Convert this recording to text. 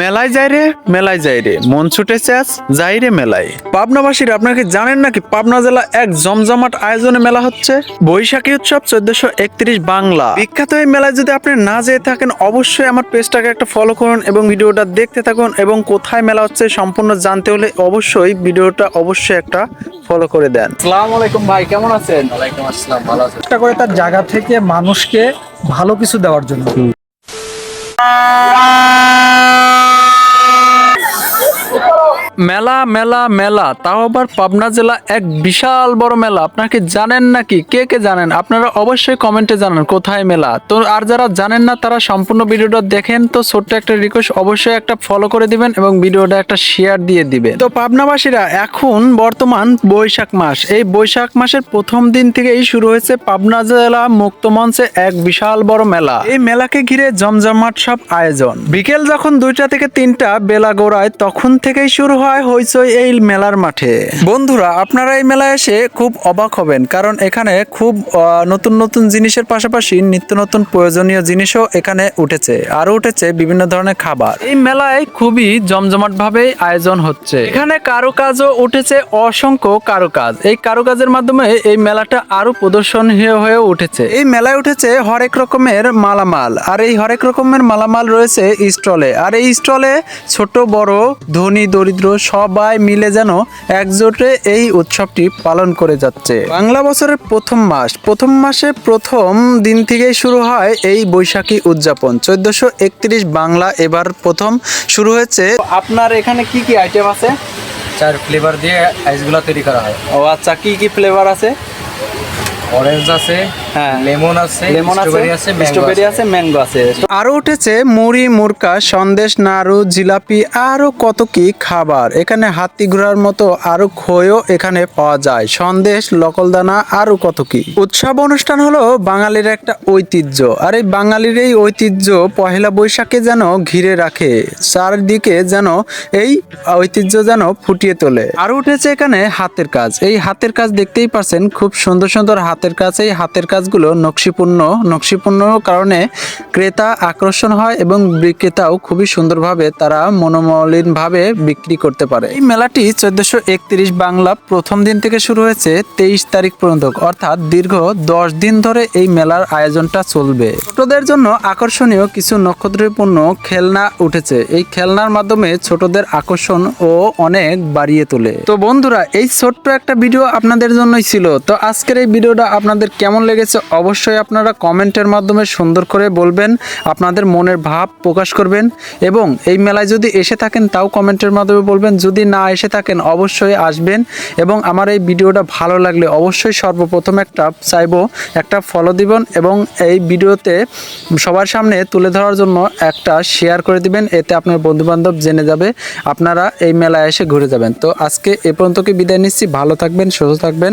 মেলায় যাই রে মেলায় যাই রে। মন ছুটেছে আজ যাই রে মেলায়। পাবনাবাসীর আপনাকে জানেন নাকি পাবনা জেলা এক জমজমাট আয়োজনে মেলা হচ্ছে? বৈশাখী উৎসব চোদ্দশো একত্রিশ বাংলা। বিখ্যাত এই মেলায় যদি আপনি না যেয়ে থাকেন অবশ্যই আমার পেজটাকে একটা ফলো করুন এবং ভিডিওটা দেখতে থাকুন এবং কোথায় মেলা হচ্ছে সম্পূর্ণ জানতে হলে অবশ্যই ভিডিওটা অবশ্যই একটা ফলো করে দেন। আসসালামু আলাইকুম ভাই কেমন আছেন? ওয়ালাইকুম আসসালাম ভালো আছেন চেষ্টা করে তার জায়গা থেকে মানুষকে ভালো কিছু দেওয়ার জন্য। মেলা মেলা মেলা। তাও আবার পাবনা জেলা এক বিশাল বড় মেলা। আপনারা কি জানেন নাকি? কে কে জানেন? আপনারা অবশ্যই কমেন্টে জানান কোথায় মেলা। তো আর যারা জানেন না, তারা সম্পূর্ণ ভিডিওটা দেখেন। তো ছোট্ট একটা রিকোয়েস্ট অবশ্যই একটা ফলো করে দিবেন এবং ভিডিওটা একটা শেয়ার দিয়ে দিবেন। তো পাবনাবাসীরা, এখন বর্তমান বৈশাখ মাস। এই বৈশাখ মাসের প্রথম দিন থেকেই শুরু হয়েছে পাবনা জেলা মুক্ত মঞ্চে এক বিশাল বড় মেলা। এই মেলাকে ঘিরে জমজমাট সব আয়োজন। বিকেল যখন দুইটা থেকে তিনটা বেলা গোড়ায়, তখন থেকেই শুরু হয় হইচই এই মেলার মাঠে। বন্ধুরা, আপনারা এই মেলায় এসে খুব অবাক হবেন, কারণ এখানে খুব নতুন নতুন জিনিসের পাশাপাশি নিত্য নতুন প্রয়োজনীয় জিনিসও এখানে উঠেছে আরও উঠেছে বিভিন্ন ধরনের খাবার। এই মেলায় খুবই জমজমাট ভাবে আয়োজন হচ্ছে। এখানে কারুকাজও উঠেছে, অসংখ্য কারুকাজ। এই কারুকাজের মাধ্যমে এই মেলাটা আরও প্রদর্শনীয় হয়ে উঠেছে। এই মেলায় উঠেছে হরেক রকমের মালামাল, আর এই হরেক রকমের মালামাল রয়েছে স্টলে। আর এই স্টলে ছোট, বড়, ধনী, দরিদ্র সবাই মিলে যেন একজোটে এই উৎসবটি পালন করে যাচ্ছে। বাংলা বছরের প্রথম মাস প্রথম মাসে প্রথম দিন থেকেই শুরু হয় এই বৈশাখী উদযাপন। চোদ্দশো একত্রিশ বাংলা এবার প্রথম শুরু হয়েছে। আপনার এখানে কি কি আইটেম আছে? চার ফ্লেভার দিয়ে আইসগুলো তৈরি করা হয়। ও আচ্ছা কি কি ফ্লেভার আছে? অরেঞ্জ আছে হ্যাঁ। লেমন আছে লেমন আছে স্ট্রবেরি আছে ম্যাঙ্গো আছে। আছে ম্যাঙ্গো আছে। আরও উঠেছে মুড়ি মুরকা সন্দেশ নাড়ু জিলাপি আরও কত কি খাবার। এখানে হাতি ঘোড়ার মতো খইও এখানে পাওয়া যায়। সন্দেশ লকলদানা আরও কত কি। উৎসব অনুষ্ঠান হলো বাঙালির একটা ঐতিহ্য। আর এই বাঙালির এই ঐতিহ্য পহেলা বৈশাখে যেন ঘিরে রাখে। চারদিকে যেন এই ঐতিহ্য যেন ফুটিয়ে তোলে। আরও উঠেছে এখানে হাতের কাজ। এই হাতের কাজ দেখতেই পাচ্ছেন খুব সুন্দর সুন্দর হাতের কাজ এই হাতের কাজগুলো নকশিপূর্ণ নকশিপূর্ণ কারণে ক্রেতা আকর্ষণ হয় এবং বিক্রেতাও খুবই সুন্দরভাবে তারা মনোমলিন ভাবে বিক্রি করতে পারে। এই মেলাটি চোদ্দশো একত্রিশ বাংলা প্রথম দিন থেকে শুরু হয়েছে তেইশ তারিখ পর্যন্ত, অর্থাৎ দীর্ঘ দশ দিন ধরে এই মেলার আয়োজনটা চলবে। ছোটদের জন্য আকর্ষণীয় কিছু নক্ষত্রপূর্ণ খেলনা উঠেছে। এই খেলনার মাধ্যমে ছোটদের আকর্ষণ ও অনেক বাড়িয়ে তোলে। তো বন্ধুরা, এই ছোট্ট একটা ভিডিও আপনাদের জন্যই ছিল। তো আজকের এই ভিডিওটা আপনাদের কেমন লেগেছে অবশ্যই আপনারা কমেন্টের মাধ্যমে সুন্দর করে বলবেন। আপনাদের মনের ভাব প্রকাশ করবেন এবং এই মেলায় যদি এসে থাকেন তাও কমেন্টের মাধ্যমে বলবেন, যদি না এসে থাকেন অবশ্যই আসবেন এবং আমার এই ভিডিওটা ভালো লাগলে অবশ্যই সর্বপ্রথম একটা চাইব, একটা ফলো দিবেন এবং এই ভিডিওতে সবার সামনে তুলে ধরার জন্য একটা শেয়ার করে দিবেন, এতে আপনার বন্ধু বান্ধব জেনে যাবে, আপনারা এই মেলায় এসে ঘুরে যাবেন। তো আজকে এ পর্যন্ত কি বিদায় নিচ্ছি, ভালো থাকবেন, সুস্থ থাকবেন।